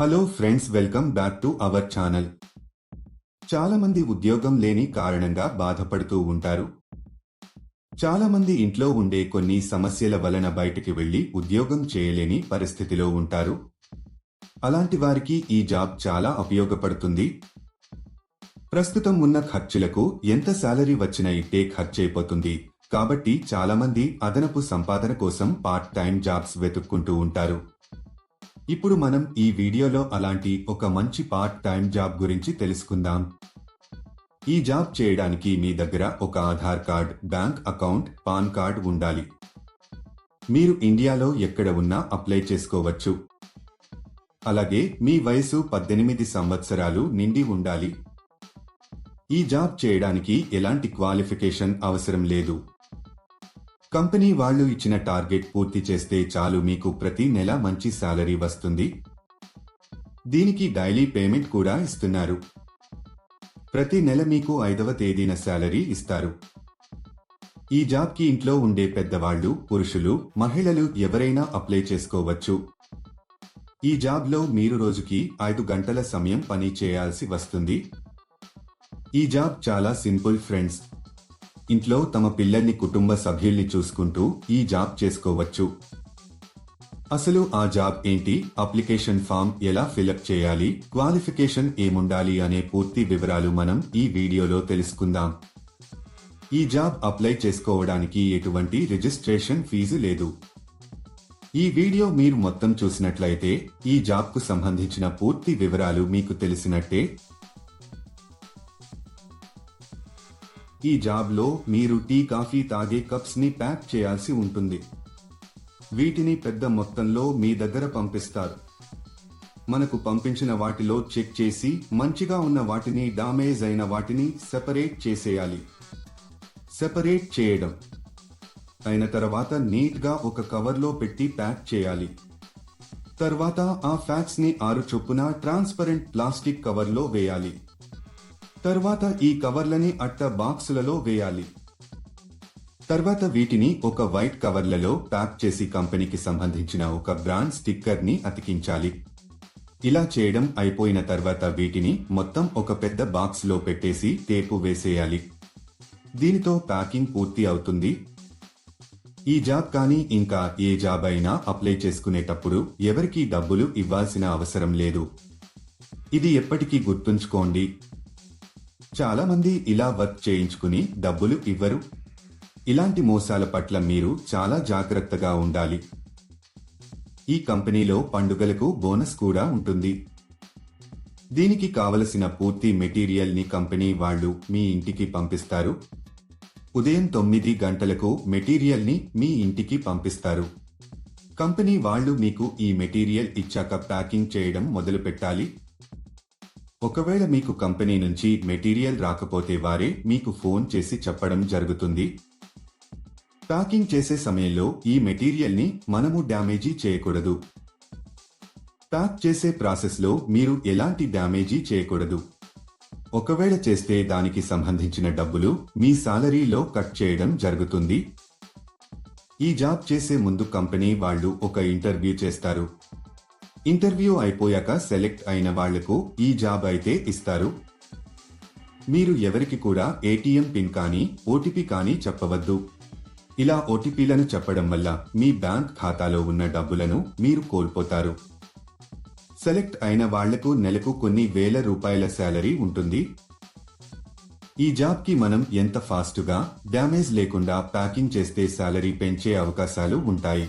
Hello friends welcome back to our channel చాలామంది ఉద్యోగం లేని కారణంగా బాధపడుతూ ఉంటారు. చాలామంది ఇంట్లో ఉండే కొన్ని సమస్యల వలన బయటికి వెళ్ళి ఉద్యోగం చేయలేని పరిస్థితిలో ఉంటారు. అలాంటి వారికి ఈ జాబ్ చాలా ఉపయోగపడుతుంది. ప్రస్తుతం ఉన్న ఖర్చులకు ఎంత శాలరీ వచ్చినా ఇట్టే ఖర్చయిపోతుంది కాబట్టి చాలామంది అదనపు సంపాదన కోసం పార్ట్ టైం జాబ్స్ వెతుక్కుంటూ ఉంటారు. ఇప్పుడు మనం ఈ వీడియోలో అలాంటి ఒక మంచి పార్ట్ టైం జాబ్ గురించి తెలుసుకుందాం. ఈ జాబ్ చేయడానికి మీ దగ్గర ఒక Aadhaar card bank account PAN card ఉండాలి. మీరు ఇండియాలో ఎక్కడ ఉన్నా అప్లై చేసుకోవచ్చు. అలాగే మీ వయసు పద్దెనిమిది సంవత్సరాలు నిండి ఉండాలి. ఈ జాబ్ చేయడానికి ఎలాంటి క్వాలిఫికేషన్ అవసరం లేదు. కంపెనీ వాళ్ళు ఇచ్చిన టార్గెట్ పూర్తి చేస్తే చాలు మీకు ప్రతి నెల మంచి శాలరీ వస్తుంది. దీనికి డైలీ పేమెంట్ కూడా ఇస్తున్నారు. ప్రతి నెల మీకు ఐదవ తేదీన శాలరీ ఇస్తారు. ఈ జాబ్కి ఇంట్లో ఉండే పెద్దవాళ్ళు పురుషులు మహిళలు ఎవరైనా అప్లై చేసుకోవచ్చు. ఈ జాబ్లో మీరు రోజుకి ఐదు గంటల సమయం పని చేయాల్సి వస్తుంది. ఈ జాబ్ చాలా సింపుల్ ఫ్రెండ్స్. ఇంట్లో తమ పిల్లల్ని కుటుంబ సభ్యుల్ని చూసుకుంటూ ఈ జాబ్ చేసుకోవచ్చు. అసలు ఆ జాబ్ ఏంటి? అప్లికేషన్ ఫామ్ ఎలా ఫిలప్ చేయాలి? క్వాలిఫికేషన్ ఏముండాలి అనే పూర్తి వివరాలు మనం ఈ వీడియోలో తెలుసుకుందాం. ఈ జాబ్ అప్లై చేసుకోవడానికి ఎటువంటి రిజిస్ట్రేషన్ ఫీజు లేదు. ఈ వీడియో మీరు మొత్తం చూసినట్లయితే ఈ జాబ్కు సంబంధించిన పూర్తి వివరాలు మీకు తెలిసినట్టే ఈ జాబ్లో మీరు టీ కాఫీ తాగే కప్స్ని ప్యాక్ చేయాల్సి ఉంటుంది. వీటిని పెద్ద మొత్తంలో మీ దగ్గర పంపిస్తారు. మనకు పంపించిన వాటిలో చెక్ చేసి మంచిగా ఉన్న వాటిని డామేజ్ అయిన వాటిని సెపరేట్ చేసేయాలి. సెపరేట్ చేయడం. అయిన తర్వాత నీట్గా ఒక కవర్లో పెట్టి ప్యాక్ చేయాలి. తర్వాత ఆ ఫ్యాక్స్ని ఆరు చొప్పున ట్రాన్స్పరెంట్ ప్లాస్టిక్ కవర్లో వేయాలి. తర్వాత ఈ కవర్లని అట్ట బాక్సులలో వేయాలి. తర్వాత వీటిని ఒక వైట్ కవర్లలో ప్యాక్ చేసి కంపెనీకి సంబంధించిన ఒక బ్రాండ్ స్టిక్కర్ని అతికించాలి. ఇలా చేయడం అయిపోయిన తర్వాత వీటిని మొత్తం ఒక పెద్ద బాక్స్లో పెట్టేసి టేపు వేసేయాలి. దీనితో ప్యాకింగ్ పూర్తి అవుతుంది. ఈ జాబ్ కానీ ఇంకా ఏ జాబ్ అయినా అప్లై చేసుకునేటప్పుడు ఎవరికీ డబ్బులు ఇవ్వాల్సిన అవసరం లేదు. ఇది ఎప్పటికీ గుర్తుంచుకోండి. చాలా మంది ఇలా వర్క్ చేయించుకుని డబ్బులు ఇవ్వరు. ఇలాంటి మోసాల పట్ల మీరు చాలా జాగ్రత్తగా ఉండాలి. ఈ కంపెనీలో పండుగలకు బోనస్ కూడా ఉంటుంది. దీనికి కావలసిన పూర్తి మెటీరియల్ని కంపెనీ వాళ్ళు మీ ఇంటికి పంపిస్తారు. ఉదయం తొమ్మిది గంటలకు మెటీరియల్ని మీ ఇంటికి పంపిస్తారు. కంపెనీ వాళ్ళు మీకు ఈ మెటీరియల్ ఇచ్చాక ప్యాకింగ్ చేయడం మొదలు పెట్టాలి ఒకవేళ మీకు కంపెనీ నుంచి మెటీరియల్ రాకపోతే వారే మీకు ఫోన్ చేసి చెప్పడం జరుగుతుంది. ప్యాకింగ్ చేసే సమయంలో ఈ మెటీరియల్ని మనము డ్యామేజీ చేయకూడదు. ప్యాక్ చేసే ప్రాసెస్లో మీరు ఎలాంటి డ్యామేజీ చేయకూడదు. ఒకవేళ చేస్తే దానికి సంబంధించిన డబ్బులు మీ సాలరీలో కట్ చేయడం జరుగుతుంది. ఈ జాబ్ చేసే ముందు కంపెనీ వాళ్ళు ఒక ఇంటర్వ్యూ చేస్తారు. ఇంటర్వ్యూ అయిపోయాక సెలెక్ట్ అయిన వాళ్ళకు ఈ జాబ్ అయితే ఇస్తారు. మీరు ఎవరికి కూడా ఏటీఎం పిన్ కానీ ఓటీపీ కానీ చెప్పవద్దు. ఇలా ఓటీపీలను చెప్పడం వల్ల మీ బ్యాంక్ ఖాతాలో ఉన్న డబ్బులను మీరు కోల్పోతారు. సెలెక్ట్ అయిన వాళ్ళకు నెలకు కొన్ని వేల రూపాయల శాలరీ ఉంటుంది. ఈ జాబ్కి మనం ఎంత ఫాస్ట్గా డ్యామేజ్ లేకుండా ప్యాకింగ్ చేస్తే శాలరీ పెంచే అవకాశాలు ఉంటాయి.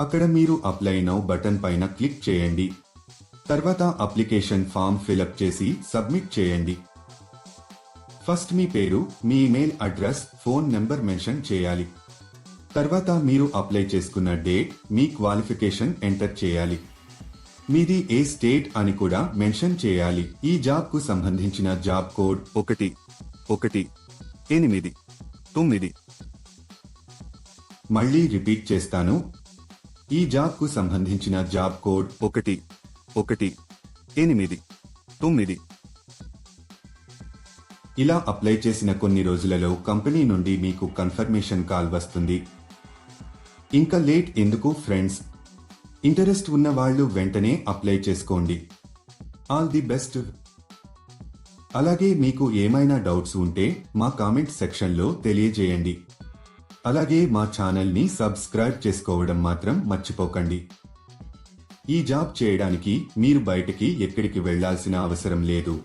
అక్కడ మీరు అప్లై నౌ బటన్ పైన క్లిక్ చేయండి. తర్వాత అప్లికేషన్ ఫామ్ ఫిలప్ చేసి సబ్మిట్ చేయండి. ఫస్ట్ మీ పేరు మీ email address phone number mention చేయాలి. తర్వాత మీరు అప్లై చేసుకున్న డేట్ మీ క్వాలిఫికేషన్ ఎంటర్ చేయాలి. మీది ఏ స్టేట్ అని కూడా మెన్షన్ చేయాలి. ఈ జాబ్కు సంబంధించిన జాబ్ కోడ్ ఒకటి ఒకటి ఎనిమిది తొమ్మిది. మళ్ళీ రిపీట్ చేస్తాను. ఈ జాబ్కు సంబంధించిన జాబ్ కోడ్ ఒకటి ఒకటి ఎనిమిది తొమ్మిది. ఇలా అప్లై చేసిన కొన్ని రోజులలో కంపెనీ నుండి మీకు కన్ఫర్మేషన్ కాల్ వస్తుంది. ఇంకా లేట్ ఎందుకు ఫ్రెండ్స్? ఇంటరెస్ట్ ఉన్న వాళ్ళు వెంటనే అప్లై చేసుకోండి. All the best. అలాగే మీకు ఏమైనా డౌట్స్ ఉంటే మా కామెంట్ సెక్షన్లో తెలియజేయండి. అలాగే మా ఛానల్ని సబ్స్క్రైబ్ చేసుకోవడం మాత్రం మర్చిపోకండి. ఈ జాబ్ చేయడానికి మీరు బయటికి ఎక్కడికి వెళ్ళాల్సిన అవసరం లేదు.